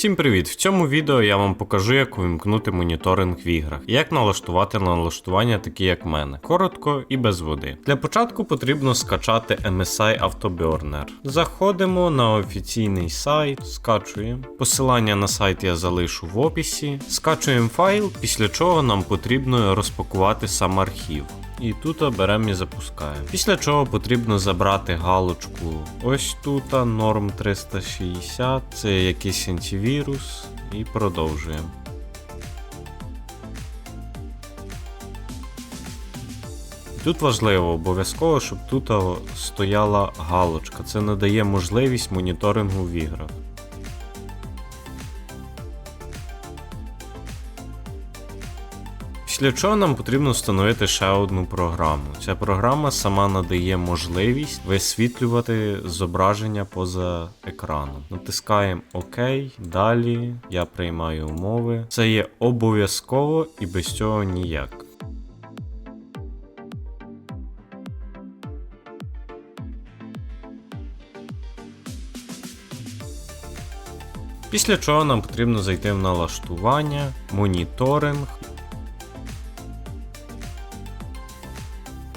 Всім привіт! В цьому відео я вам покажу, як увімкнути моніторинг в іграх, і як налаштувати налаштування такі як мене, коротко і без води. Для початку потрібно скачати MSI Afterburner. Заходимо на офіційний сайт, скачуємо. Посилання на сайт я залишу в описі. Скачуємо файл, після чого нам потрібно розпакувати сам архів. І тут беремо і запускаємо. Після чого потрібно забрати галочку ось тут, норм 360, це якийсь антивірус, і продовжуємо. Тут важливо обов'язково, щоб тут стояла галочка. Це надає можливість моніторингу в іграх. Після чого нам потрібно встановити ще одну програму. Ця програма сама надає можливість висвітлювати зображення поза екраном. Натискаємо ОК, далі я приймаю умови. Це є обов'язково і без цього ніяк. Після чого нам потрібно зайти в налаштування, моніторинг.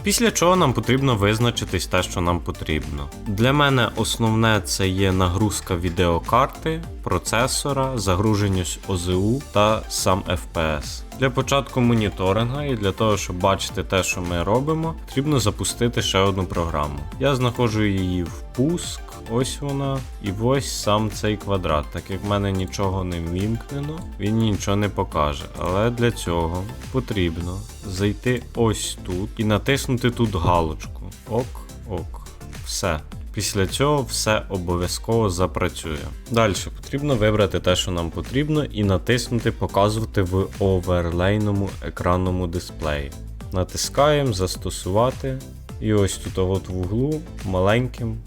Після чого нам потрібно визначитись те, що нам потрібно. Для мене основне це є нагрузка відеокарти, процесора, загруженість ОЗУ та сам FPS. Для початку моніторинга і для того, щоб бачити те, що ми робимо, потрібно запустити ще одну програму. Я знаходжу її в пуск, ось вона, і ось сам цей квадрат. Так як в мене нічого не вмімкнено, він нічого не покаже. Але для цього потрібно зайти ось тут і натиснути тут галочку. Ок, ок. Все. Після цього все обов'язково запрацює. Далі потрібно вибрати те, що нам потрібно, і натиснути Показувати в оверлейному екранному дисплеї. Натискаємо Застосувати. І ось тут от в углу маленьким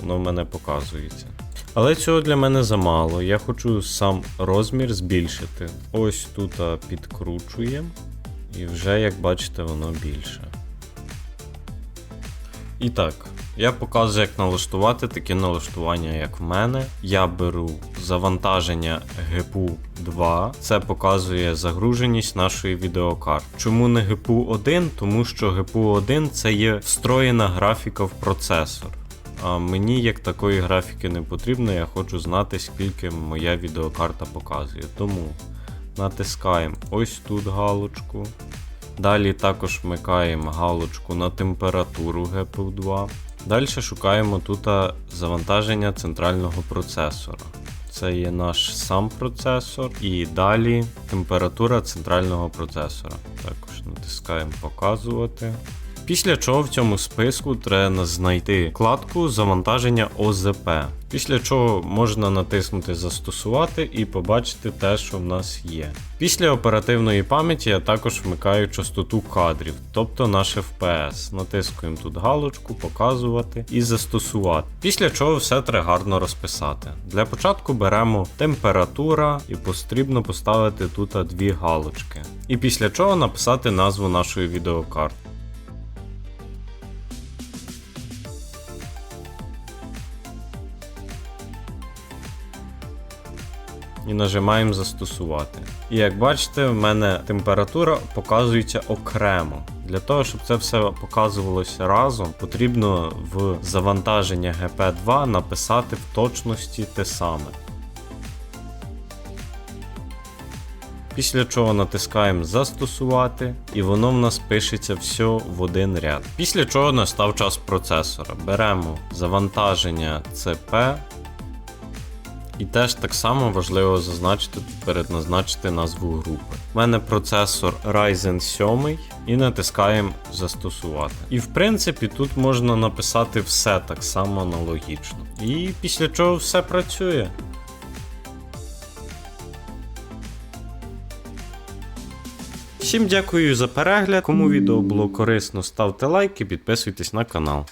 воно в мене показується. Але цього для мене замало. Я хочу сам розмір збільшити. Ось тут підкручуємо. І вже, як бачите, воно більше. І так, я показую, як налаштувати такі налаштування, як в мене. Я беру завантаження GPU 2. Це показує загруженість нашої відеокарти. Чому не GPU 1? Тому що GPU 1 це є встроєна графіка в процесор. А мені як такої графіки не потрібно, я хочу знати, скільки моя відеокарта показує. Тому натискаємо ось тут галочку. Далі також вмикаємо галочку на температуру GPU 2. Далі шукаємо тут завантаження центрального процесора. Це є наш сам процесор, і далі температура центрального процесора. Також натискаємо показувати. Після чого в цьому списку треба знайти вкладку завантаження ОЗП. Після чого можна натиснути Застосувати і побачити те, що в нас є. Після оперативної пам'яті я також вмикаю частоту кадрів, тобто наш FPS. Натискуємо тут галочку, показувати і застосувати. Після чого все треба гарно розписати. Для початку беремо температура і потрібно поставити тут дві галочки. І після чого написати назву нашої відеокарти. І нажимаємо застосувати. І як бачите, в мене температура показується окремо. Для того, щоб це все показувалося разом, потрібно в завантаження GP2 написати в точності те саме. Після чого натискаємо Застосувати, і воно в нас пишеться все в один ряд. Після чого настав час процесора. Беремо завантаження CP. І теж так само важливо зазначити передназначити назву групи. У мене процесор Ryzen 7 і натискаємо застосувати. І в принципі тут можна написати все так само аналогічно. І після чого все працює. Всім дякую за перегляд. Кому відео було корисно, ставте лайк і підписуйтесь на канал.